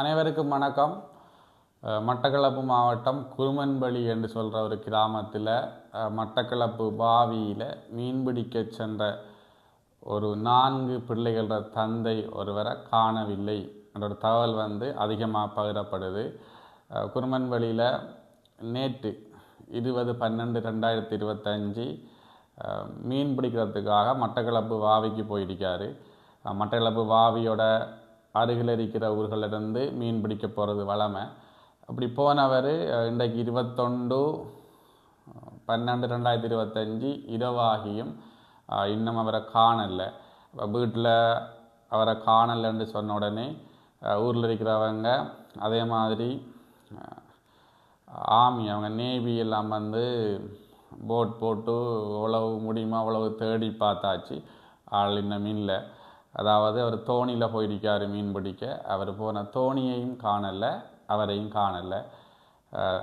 அனைவருக்கும் வணக்கம். மட்டக்களப்பு மாவட்டம் குருமன்பள்ளி என்று சொல்கிற ஒரு கிராமத்தில் மட்டக்களப்பு பாவியில் மீன்பிடிக்க சென்ற ஒரு நான்கு பிள்ளைகளோட தந்தை ஒருவரை காணவில்லை. என்ற தகவல் வந்து அதிகமாக பகிரப்படுது. குருமன்பலியில் நேற்று இருபது பன்னெண்டு ரெண்டாயிரத்தி இருபத்தஞ்சி மீன் பிடிக்கிறதுக்காக மட்டக்களப்பு வாவிக்கு போயிருக்காரு. மட்டக்களப்பு வாவியோட அருகில் இருக்கிற ஊர்களிலிருந்து மீன் பிடிக்க போகிறது வளமை அப்படி போனவர் இன்றைக்கு இருபத்தொண்டு பன்னெண்டு ரெண்டாயிரத்தி இருபத்தஞ்சி இரவாகியும் இன்னும் அவரை காணலை. வீட்டில் அவரை காணலைன்னு சொன்ன உடனே ஊரில் இருக்கிறவங்க அதே மாதிரி ஆமி அவங்க நேவி எல்லாம் வந்து போட் போட்டு அவ்வளவு முடியுமோ அவ்வளவு தேடி பார்த்தாச்சு. ஆள் இன்னும் இல்லை. அதாவது அவர் தோணியில் போயிருக்காரு மீன் பிடிக்க. அவர் போன தோணியையும் காணலை அவரையும் காணலை.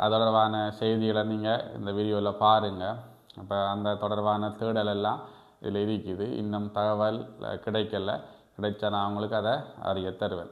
அது தொடர்பான செய்திகளை நீங்கள் இந்த வீடியோவில் பாருங்கள் அப்போ அந்த தொடர்பான தேடல் எல்லாம் இதில் இருக்குது. இன்னும் தகவல் கிடைக்கல. கிடைச்சா நான் உங்களுக்கு அதை அறிய தருவேன்.